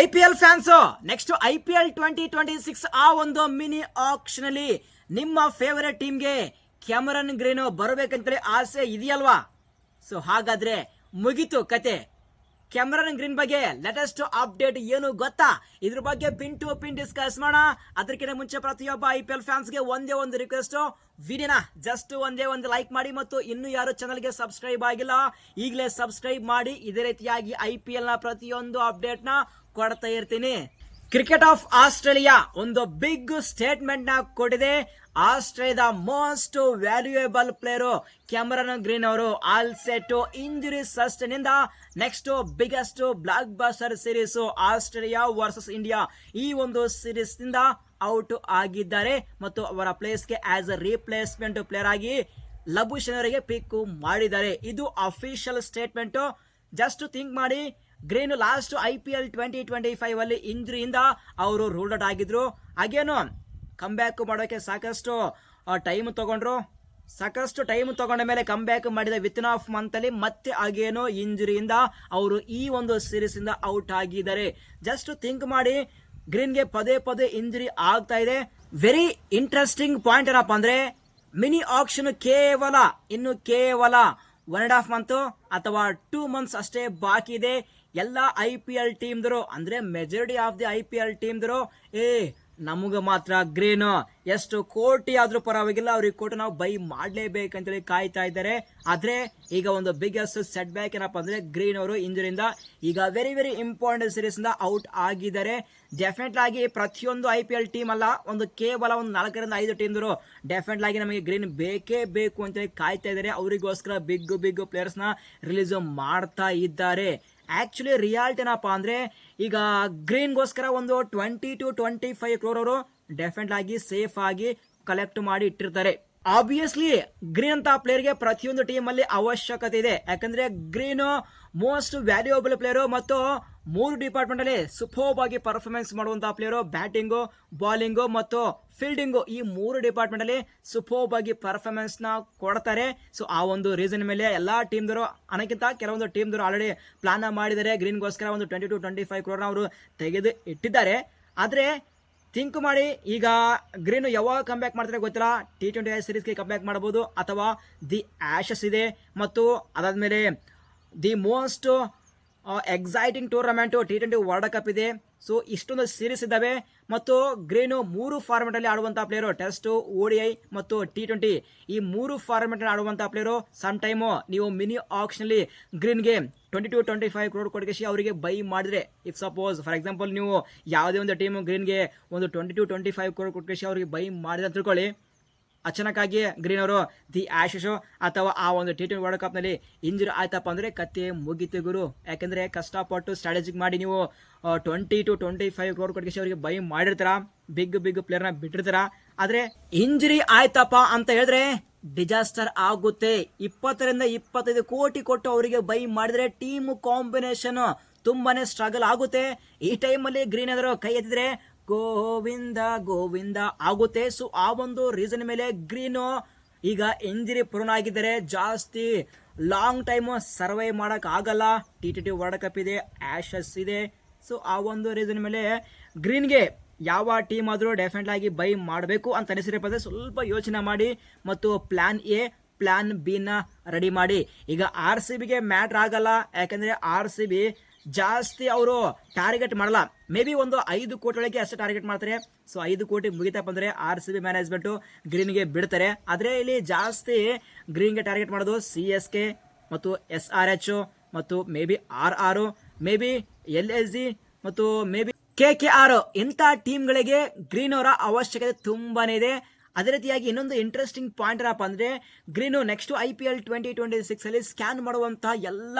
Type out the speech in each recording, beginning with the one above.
I P L fans next I P L twenty twenty six ಆ ಒಂದು mini action ಅಲ್ಲಿ ನಿಮ್ಮ favourite ಟೀಮ್ಗೆ ಕ್ಯಾಮರನ್ ಗ್ರೀನು ಬರಬೇಕಂತೇಳಿ ಆಸೆ ಇದೆಯಲ್ವಾ? ಸೊ ಹಾಗಾದ್ರೆ ಮುಗಿತು ಕತೆ. ಕ್ಯಾಮರನ್ ಗ್ರೀನ್ ಬಗ್ಗೆ ಲೇಟೆಸ್ಟ್ ಅಪ್ಡೇಟ್ ಏನು ಗೊತ್ತಾ? ಇದ್ರ ಬಗ್ಗೆ ಪಿನ್ ಟು ಪಿನ್ ಡಿಸ್ಕಸ್ ಮಾಡೋಣ. ಅದಕ್ಕಿಂತ ಮುಂಚೆ ಪ್ರತಿಯೊಬ್ಬ ಐ ಪಿ ಎಲ್ ಫ್ಯಾನ್ಸ್ಗೆ ಒಂದೇ ಒಂದು ರಿಕ್ವೆಸ್ಟ್ ವಿಡಿಯೋನ ಜಸ್ಟ್ ಒಂದೇ ಒಂದು ಲೈಕ್ ಮಾಡಿ ಮತ್ತು ಇನ್ನು ಯಾರು ಚಾನಲ್ಗೆ ಸಬ್ಸ್ಕ್ರೈಬ್ ಆಗಿಲ್ಲ, ಈಗಲೇ ಸಬ್ಸ್ಕ್ರೈಬ್ ಮಾಡಿ. ಇದೇ ರೀತಿಯಾಗಿ ಐ ಪಿ ಎಲ್ನ ಪ್ರತಿಯೊಂದು ಅಪ್ಡೇಟ್ನ ಕೊಡ್ತಾ ಇರ್ತೀನಿ. ಕ್ರಿಕೆಟ್ ಆಫ್ ಆಸ್ಟ್ರೇಲಿಯಾ ಒಂದು ಬಿಗ್ ಸ್ಟೇಟ್ಮೆಂಟ್ನ ಕೊಟ್ಟಿದೆ. ಆಸ್ಟ್ರೇಲಿಯಾದ most valuable player Cameron Green ಅವರು ಆಲ್ ಸೆಟ್ ಇಂಜುರಿ ಸಸ್ಟನ್ ಇಂದ next biggest blockbuster series Australia versus India ಈ ಒಂದು ಸೀರೀಸ್ನಿಂದ ಔಟ್ ಆಗಿದ್ದಾರೆ. ಮತ್ತು ಅವರ ಪ್ಲೇಸ್ಗೆ ಆಸ್ ಅ ರೀಪ್ಲೇಸ್ಮೆಂಟ್ ಪ್ಲೇಯರ್ ಆಗಿ ಲಭುಶನ್ ಅವರಿಗೆ ಪಿಕ್ ಮಾಡಿದ್ದಾರೆ. ಇದು ಅಫಿಷಿಯಲ್ ಸ್ಟೇಟ್ಮೆಂಟ್ ಜಸ್ಟ್ ಥಿಂಕ್ ಮಾಡಿ. Green last I P L twenty twenty five ಅಲ್ಲಿ ಇಂಜುರಿಯಿಂದ ಅವರು ರೂಲ್ಡ್ ಔಟ್ ಆಗಿದ್ರು. ಹಾಗೇನು ಕಮ್ ಬ್ಯಾಕ್ ಮಾಡೋಕೆ ಸಾಕಷ್ಟು ಟೈಮ್ ತಗೊಂಡ್ರು. ಸಾಕಷ್ಟು ಟೈಮ್ ತಗೊಂಡ ಮೇಲೆ ಕಮ್ ಬ್ಯಾಕ್ ಮಾಡಿದ ವಿತಿನ್ ಆಫ್ ಮಂತ್ ಅಲ್ಲಿ ಮತ್ತೆ ಆಗೇನೋ ಇಂಜುರಿಯಿಂದ ಅವರು ಈ ಒಂದು ಸೀರೀಸ್ ಇಂದ ಔಟ್ ಆಗಿದ್ದಾರೆ. ಜಸ್ಟ್ ಥಿಂಕ್ ಮಾಡಿ, ಗ್ರೀನ್ಗೆ ಪದೇ ಪದೇ ಇಂಜುರಿ ಆಗ್ತಾ ಇದೆ. ವೆರಿ ಇಂಟ್ರೆಸ್ಟಿಂಗ್ ಪಾಯಿಂಟ್ ಏನಪ್ಪ ಅಂದ್ರೆ ಮಿನಿ ಆಕ್ಷನ್ ಕೇವಲ, ಇನ್ನು ಕೇವಲ ಒನ್ ಅಂಡ್ ಹಾಫ್ ಮಂತ್ ಅಥವಾ ಟೂ ಮಂತ್ಸ್ ಅಷ್ಟೇ ಬಾಕಿ ಇದೆ. ಎಲ್ಲ ಐ ಪಿ ಎಲ್ ಟೀಮ್ದರು, ಅಂದ್ರೆ majority of the I P L ಟೀಮ್ದರು, ಏ, ನಮಗೆ ಮಾತ್ರ ಗ್ರೀನ್. ಎಷ್ಟು ಕೋಟಿ ಆದರೂ ಪರವಾಗಿಲ್ಲ, ಅವ್ರಿಗೆ ಕೋಟು ನಾವು ಬೈ ಮಾಡ್ಲೇಬೇಕಂತೇಳಿ ಕಾಯ್ತಾ ಇದ್ದಾರೆ. ಆದರೆ, ಈಗ ಒಂದು ಬಿಗ್ಗೆಸ್ಟ್ ಸೆಟ್ ಬ್ಯಾಕ್ ಏನಪ್ಪ ಅಂದ್ರೆ ಗ್ರೀನ್ ಅವರು ಇಂಜುರಿಯಿಂದ ಈಗ ವೆರಿ ವೆರಿ ಇಂಪಾರ್ಟೆಂಟ್ ಸೀರೀಸ್ ಇಂದ ಔಟ್ ಆಗಿದ್ದಾರೆ. ಡೆಫಿನೆಟ್ ಆಗಿ ಪ್ರತಿಯೊಂದು ಐ ಪಿ ಎಲ್ ಟೀಮ್ ಅಲ್ಲ, ಒಂದು ಕೇವಲ ಒಂದು ನಾಲ್ಕರಿಂದ ಐದು ಟೀಮ್ದರು ಡೆಫಿನೆಟ್ ಆಗಿ ನಮಗೆ ಗ್ರೀನ್ ಬೇಕೇ ಬೇಕು ಅಂತೇಳಿ ಕಾಯ್ತಾ ಇದ್ದಾರೆ. ಅವರಿಗೋಸ್ಕರ ಬಿಗ್ ಬಿಗ್ ಪ್ಲೇಯರ್ಸ್ನ ರಿಲೀಸ್ ಮಾಡ್ತಾ ಇದ್ದಾರೆ. ಆಕ್ಚುಲಿ ರಿಯಾಲ್ಟಿ ಏನಪ್ಪ ಅಂದರೆ, ಈಗ ಗ್ರೀನ್ಗೋಸ್ಕರ ಒಂದು twenty to twenty five crore ಅವರು ಡೆಫಿನೆಟ್ ಆಗಿ ಸೇಫ್ ಆಗಿ ಕಲೆಕ್ಟ್ ಮಾಡಿ ಇಟ್ಟಿರ್ತಾರೆ. ಆಬ್ವಿಯಸ್ಲಿ ಗ್ರೀನ್ ಅಂತ ಪ್ಲೇಯರ್ಗೆ ಪ್ರತಿಯೊಂದು ಟೀಮ್ ಅಲ್ಲಿ ಅವಶ್ಯಕತೆ ಇದೆ. ಯಾಕಂದ್ರೆ ಗ್ರೀನ್ ಮೋಸ್ಟ್ ವ್ಯಾಲ್ಯೂಯಬಲ್ ಪ್ಲೇಯರು ಮತ್ತು ಮೂರು ಡಿಪಾರ್ಟ್ಮೆಂಟ್ ಅಲ್ಲಿ ಸೂಪರ್ಬ್ ಆಗಿ ಪರ್ಫಾರ್ಮೆನ್ಸ್ ಮಾಡುವಂತಹ ಪ್ಲೇಯರು ಬ್ಯಾಟಿಂಗು ಬಾಲಿಂಗು ಮತ್ತು ಫೀಲ್ಡಿಂಗು ಈ ಮೂರು ಡಿಪಾರ್ಟ್ಮೆಂಟ್ ಅಲ್ಲಿ ಸೂಪರ್ಬ್ ಆಗಿ ಪರ್ಫಾರ್ಮೆನ್ಸ್ನ ಕೊಡ್ತಾರೆ. ಸೊ ಆ ಒಂದು ರೀಸನ್ ಮೇಲೆ ಎಲ್ಲಾ ಟೀಮ್ದರು ಅನ್ನಕ್ಕಿಂತ ಕೆಲವೊಂದು ಟೀಮ್ದವರು ಆಲ್ರೆಡಿ ಪ್ಲಾನ್ ಮಾಡಿದ್ದಾರೆ. ಗ್ರೀನ್ಗೋಸ್ಕರ ಒಂದು ಟ್ವೆಂಟಿ ಟು ಟ್ವೆಂಟಿ ಫೈವ್ ಕ್ರೋರ್ನ ಅವರು ತೆಗೆದು ಇಟ್ಟಿದ್ದಾರೆ. ಆದ್ರೆ ಥಿಂಕ್ ಮಾಡಿ, ಈಗ ಗ್ರೀನ್ ಯಾವಾಗ ಕಮ್ ಬ್ಯಾಕ್ ಮಾಡ್ತಾರೆ ಗೊತ್ತಿಲ್ಲ. ಟಿ ಟ್ವೆಂಟಿ ಸೀರೀಸ್ಗೆ ಕಮ್ ಬ್ಯಾಕ್ ಮಾಡಬಹುದು, ಅಥವಾ ದಿ ಆಶಸ್ ಇದೆ, ಮತ್ತು ಅದಾದ್ಮೇಲೆ the most exciting tournament T twenty world cup ಇದೆ. ಸೊ ಇಷ್ಟೊಂದು ಸೀರೀಸ್ ಇದ್ದಾವೆ. ಮತ್ತು ಗ್ರೀನು ಮೂರು ಫಾರ್ಮೆಟ್ ಅಲ್ಲಿ ಆಡುವಂತಹ ಪ್ಲೇಯರು ಟೆಸ್ಟ್ ಐ ಮತ್ತು ಟಿ ಟ್ವೆಂಟಿ ಈ ಮೂರು ಫಾರ್ಮೆಟಲ್ಲಿ ಆಡುವಂಥ ಪ್ಲೇಯರು ಸಮ್ ಟೈಮು ನೀವು ಮಿನಿ ಆಕ್ಷನಲ್ಲಿ ಗ್ರೀನ್ಗೆ twenty two twenty five crore ಕೊಡ್ಕೇಶಿ ಅವರಿಗೆ ಬೈ ಮಾಡಿದ್ರೆ ಇಫ್ ಸಪೋಸ್ ಫಾರ್ ಎಕ್ಸಾಂಪಲ್ ನೀವು ಯಾವುದೇ ಒಂದು ಟೀಮು ಗ್ರೀನ್ಗೆ ಒಂದು twenty two twenty five crore ಕೊಡಗಿಸಿ ಅವರಿಗೆ ಬೈ ಮಾಡಿದ್ರೆ ಅಂತ ತಿಳ್ಕೊಳ್ಳಿ. ಅಚಾನಕ್ಕಾಗಿ ಗ್ರೀನ್ ಅವರು ದಿ ಆಶಿಶು ಅಥವಾ ಆ ಒಂದು ಟಿ ಟ್ವೆಂಟಿ ವರ್ಲ್ಡ್ ಕಪ್ನಲ್ಲಿ ಇಂಜುರಿ ಆಯ್ತಪ್ಪ ಅಂದರೆ ಕತ್ತೆ ಮುಗಿತು ಗುರು. ಯಾಕೆಂದರೆ ಕಷ್ಟಪಟ್ಟು ಸ್ಟ್ರಾಟಜಿಕ್ ಮಾಡಿ ನೀವು twenty two twenty five crore ಕೊಟ್ಟಿಗೆ ಅವರಿಗೆ ಬೈ ಮಾಡಿರ್ತಾರ? ಬಿಗ್ ಬಿಗ್ ಪ್ಲೇಯರ್ನ ಬಿಟ್ಟಿರ್ತಾರ? ಆದರೆ ಇಂಜುರಿ ಆಯ್ತಪ್ಪ ಅಂತ ಹೇಳಿದ್ರೆ ಡಿಸಾಸ್ಟರ್ ಆಗುತ್ತೆ. ಇಪ್ಪತ್ತರಿಂದ ಇಪ್ಪತ್ತೈದು ಕೋಟಿ ಕೊಟ್ಟು ಅವರಿಗೆ ಬೈ ಮಾಡಿದ್ರೆ ಟೀಮ್ ಕಾಂಬಿನೇಷನ್ ತುಂಬಾನೇ ಸ್ಟ್ರಗಲ್ ಆಗುತ್ತೆ. ಈ ಟೈಮಲ್ಲಿ ಗ್ರೀನ್ ಎದುರು ಕೈ ಎತ್ತಿದ್ರೆ ಗೋವಿಂದ ಗೋವಿಂದ ಆಗುತ್ತೆ. ಸೊ ಆ ಒಂದು ರೀಸನ್ ಮೇಲೆ ಗ್ರೀನು ಈಗ ಇಂಜರಿ ಪ್ರೂನ್ ಆಗಿದ್ದಾರೆ ಜಾಸ್ತಿ ಲಾಂಗ್ ಟೈಮ್ ಸರ್ವೈವ್ ಆಗಲ್ಲ. T T T world cup ಇದೆ ಆಶಸ್ ಇದೆ. ಸೊ ಆ ಒಂದು ರೀಸನ್ ಮೇಲೆ ಗ್ರೀನ್ಗೆ ಯಾವ ಟೀಮ್ ಆದರೂ ಡೆಫಿನೆಟ್ ಆಗಿ ಬೈ ಮಾಡಬೇಕು ಅಂತ ಅನಿಸಿರಪ್ಪ ಸ್ವಲ್ಪ ಯೋಚನೆ ಮಾಡಿ ಮತ್ತು ಪ್ಲಾನ್ ಎ ಪ್ಲಾನ್ ಬಿನ ರೆಡಿ ಮಾಡಿ. ಈಗ ಆರ್ ಸಿ ಬಿಗೆ ಮ್ಯಾಟ್ರ್ ಆಗಲ್ಲ. ಯಾಕಂದ್ರೆ ಆರ್ ಸಿ ಬಿ ಜಾಸ್ತಿ ಅವರು ಟಾರ್ಗೆಟ್ ಮಾಡಲ್ಲ. ಮೇ ಬಿ ಒಂದು ಐದು ಕೋಟಿ ಒಳಗೆ ಅಷ್ಟೇ ಟಾರ್ಗೆಟ್ ಮಾಡ್ತಾರೆ. ಸೊ ಐದು ಕೋಟಿ ಮುಗಿತಪ್ಪ ಅಂದ್ರೆ ಆರ್ ಸಿ ಬಿ ಮ್ಯಾನೇಜ್ಮೆಂಟು ಗ್ರೀನ್ಗೆ ಬಿಡ್ತಾರೆ. ಆದರೆ ಇಲ್ಲಿ ಜಾಸ್ತಿ ಗ್ರೀನ್ಗೆ ಟಾರ್ಗೆಟ್ ಮಾಡೋದು ಸಿ ಎಸ್ ಕೆ ಮತ್ತು ಎಸ್ ಆರ್ ಎಚ್ ಮತ್ತು maybe R R maybe L S G ಮತ್ತು maybe K K R ಇಂಥ ಟೀಮ್ಗಳಿಗೆ ಗ್ರೀನ್ ಅವರ ಅವಶ್ಯಕತೆ ತುಂಬಾನೇ ಇದೆ. ಅದೇ ರೀತಿಯಾಗಿ ಇನ್ನೊಂದು ಇಂಟ್ರೆಸ್ಟಿಂಗ್ ಪಾಯಿಂಟ್ ಏನಪ್ಪ ಅಂದ್ರೆ Green next I P L twenty twenty ಸಿಕ್ಸಲ್ಲಿ scan ಮಾಡುವಂತಹ ಎಲ್ಲ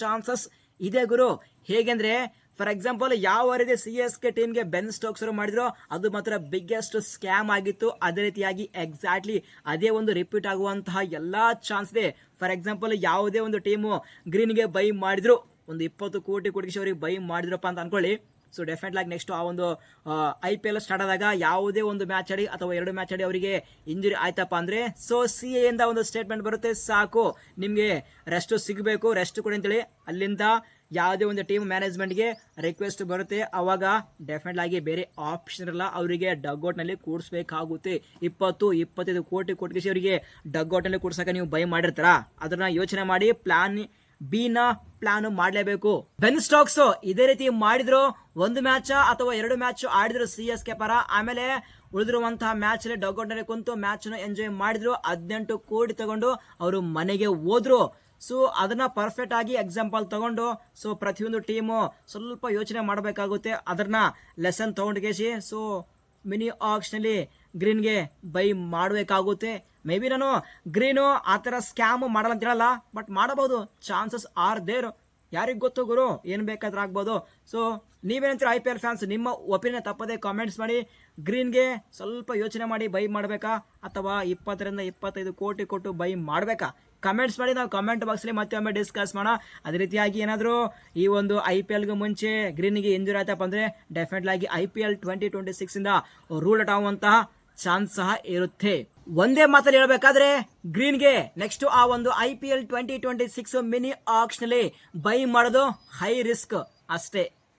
ಚಾನ್ಸಸ್ ಇದೆ ಗುರು. ಹೇಗೆಂದ್ರೆ ಫಾರ್ ಎಕ್ಸಾಂಪಲ್ ಯಾವ ರೀತಿ ಸಿ ಎಸ್ ಕೆ ಟೀಮ್ಗೆ ಬೆನ್ ಸ್ಟೋಕ್ಸ್ ಮಾಡಿದ್ರು, ಅದು ಮಾತ್ರ ಬಿಗ್ಗೆಸ್ಟ್ ಸ್ಕ್ಯಾಮ್ ಆಗಿತ್ತು. ಅದೇ ರೀತಿಯಾಗಿ ಎಕ್ಸಾಕ್ಟ್ಲಿ ಅದೇ ಒಂದು ರಿಪೀಟ್ ಆಗುವಂತಹ ಎಲ್ಲಾ ಚಾನ್ಸ್ ಇದೆ. ಫಾರ್ ಎಕ್ಸಾಂಪಲ್ ಯಾವುದೇ ಒಂದು ಟೀಮು ಗ್ರೀನ್ಗೆ ಬೈ ಮಾಡಿದ್ರು, ಒಂದು ಇಪ್ಪತ್ತು ಕೋಟಿ ಕೊಟ್ಟಿಗೆ ಅವರಿಗೆ ಬೈ ಮಾಡಿದ್ರಪ್ಪ ಅಂತ ಅನ್ಕೊಳ್ಳಿ. ಸೊ ಡೆಫಿನೆಟ್ ಆಗಿ ನೆಕ್ಸ್ಟ್ ಆ ಒಂದು ಐ ಪಿ ಎಲ್ ಸ್ಟಾರ್ಟ್ ಆದಾಗ ಯಾವುದೇ ಒಂದು ಮ್ಯಾಚ್ ಆಡಿ ಅಥವಾ ಎರಡು ಮ್ಯಾಚ್ ಆಡಿ ಅವರಿಗೆ ಇಂಜುರಿ ಆಯ್ತಪ್ಪ ಅಂದರೆ ಸೊ ಸಿ ಇಂದ ಒಂದು ಸ್ಟೇಟ್ಮೆಂಟ್ ಬರುತ್ತೆ. ಸಾಕು. ನಿಮಗೆ ರೆಸ್ಟ್ ಸಿಗಬೇಕು. ರೆಸ್ಟ್ ಕೊಡಿ ಅಂತೇಳಿ ಅಲ್ಲಿಂದ ಯಾವುದೇ ಒಂದು ಟೀಮ್ ಮ್ಯಾನೇಜ್ಮೆಂಟ್ಗೆ ರಿಕ್ವೆಸ್ಟ್ ಬರುತ್ತೆ. ಅವಾಗ ಡೆಫಿನೆಟ್ ಆಗಿ ಬೇರೆ ಆಪ್ಷನ್ ಇರಲ್ಲ. ಅವರಿಗೆ ಡಗ್ಔಟ್ನಲ್ಲಿ ಕೂಡಿಸ್ಬೇಕಾಗುತ್ತೆ. ಇಪ್ಪತ್ತು, ಇಪ್ಪತ್ತೈದು ಕೋಟಿ ಕೋಟಿ ಅವರಿಗೆ ಡಗ್ಔಟ್ನಲ್ಲಿ ಕೂಡ್ಸೋಕೆ ನೀವು ಬೈ ಮಾಡಿರ್ತಾರ? ಅದನ್ನು ಯೋಚನೆ ಮಾಡಿ ಬಿನ ಪ್ಲಾನ್ ಮಾಡಲೇಬೇಕು. ಬೆನ್ ಸ್ಟಾಕ್ಸ್ ಇದೇ ರೀತಿ ಮಾಡಿದ್ರು. ಒಂದು ಮ್ಯಾಚ್ ಅಥವಾ ಎರಡು ಮ್ಯಾಚ್ ಆಡಿದ್ರು ಸಿ ಎಸ್ ಕೆ ಪರ. ಆಮೇಲೆ ಉಳಿದಿರುವಂತಹ ಮ್ಯಾಚ್ ಅಲ್ಲಿ ನಲ್ಲಿ ಕುಂತು ಮ್ಯಾಚ್ ಎಂಜಾಯ್ ಮಾಡಿದ್ರು. ಹದಿನೆಂಟು ಕೋಟಿ ತಗೊಂಡು ಅವರು ಮನೆಗೆ ಹೋದ್ರು. ಸೊ ಅದನ್ನ ಪರ್ಫೆಕ್ಟ್ ಆಗಿ ಎಕ್ಸಾಂಪಲ್ ತಗೊಂಡು ಸೊ ಪ್ರತಿಯೊಂದು ಟೀಮು ಸ್ವಲ್ಪ ಯೋಚನೆ ಮಾಡಬೇಕಾಗುತ್ತೆ. ಅದನ್ನ ಲೆಸನ್ ತಗೊಂಡು ಸೊ ಮಿನಿ ಆಕ್ಷನಲ್ಲಿ ಗ್ರೀನ್ಗೆ ಬೈ ಮಾಡಬೇಕಾಗುತ್ತೆ. ಮೇ ಬಿ ನಾನು ಗ್ರೀನು ಆ ಥರ ಸ್ಕ್ಯಾಮ್ ಮಾಡಲ್ಲ ಅಂತ ಹೇಳಲ್ಲ ಬಟ್ ಮಾಡಬಹುದು. ಚಾನ್ಸಸ್ ಆರ್ ದೇರ್ ಯಾರಿಗೆ ಗೊತ್ತು ಗುರು? ಏನು ಬೇಕಾದ್ರೂ ಆಗ್ಬೋದು. ಸೊ ನೀವೇನಂತೀರ ಐ ಪಿ ಎಲ್ ಫ್ಯಾನ್ಸ್ ನಿಮ್ಮ ಒಪಿನಿಯನ್ ತಪ್ಪದೆ ಕಾಮೆಂಟ್ಸ್ ಮಾಡಿ, ಗ್ರೀನ್ಗೆ ಸ್ವಲ್ಪ ಯೋಚನೆ ಮಾಡಿ ಬೈ ಮಾಡಬೇಕಾ? ಅಥವಾ ಇಪ್ಪತ್ತರಿಂದ ಇಪ್ಪತ್ತೈದು ಕೋಟಿ ಕೊಟ್ಟು ಬೈ ಮಾಡಬೇಕಾ? ಕಮೆಂಟ್ಸ್ ಮಾಡಿ, ನಾವು ಕಮೆಂಟ್ ಬಾಕ್ಸಲ್ಲಿ ಮತ್ತೆ ಒಮ್ಮೆ ಡಿಸ್ಕಸ್ ಮಾಡೋಣ. ಅದೇ ರೀತಿಯಾಗಿ ಏನಾದರೂ ಈ ಒಂದು ಐ ಪಿ ಎಲ್ಗೆ ಮುಂಚೆ ಗ್ರೀನಿಗೆ ಇಂಜುರಿ ಆಯ್ತಪ್ಪ ಅಂದರೆ ಡೆಫಿನೆಟ್ಲಾಗಿ I P L twenty twenty ಸಿಕ್ಸಿಂದ rule out ಆಗುವಂತಹ ಚಾನ್ಸ್ ಸಹ ಇರುತ್ತೆ. ಒಂದೇ ಮಾತಲ್ಲಿ ಹೇಳಬೇಕಾದ್ರೆ, ಗ್ರೀನ್ಗೆ ನೆಕ್ಸ್ಟ್ ಆ ಒಂದು I P L twenty twenty six mini ಆಕ್ಷನಲ್ಲಿ buy ಮಾಡೋದು ಹೈ ರಿಸ್ಕ್ ಅಷ್ಟೇ.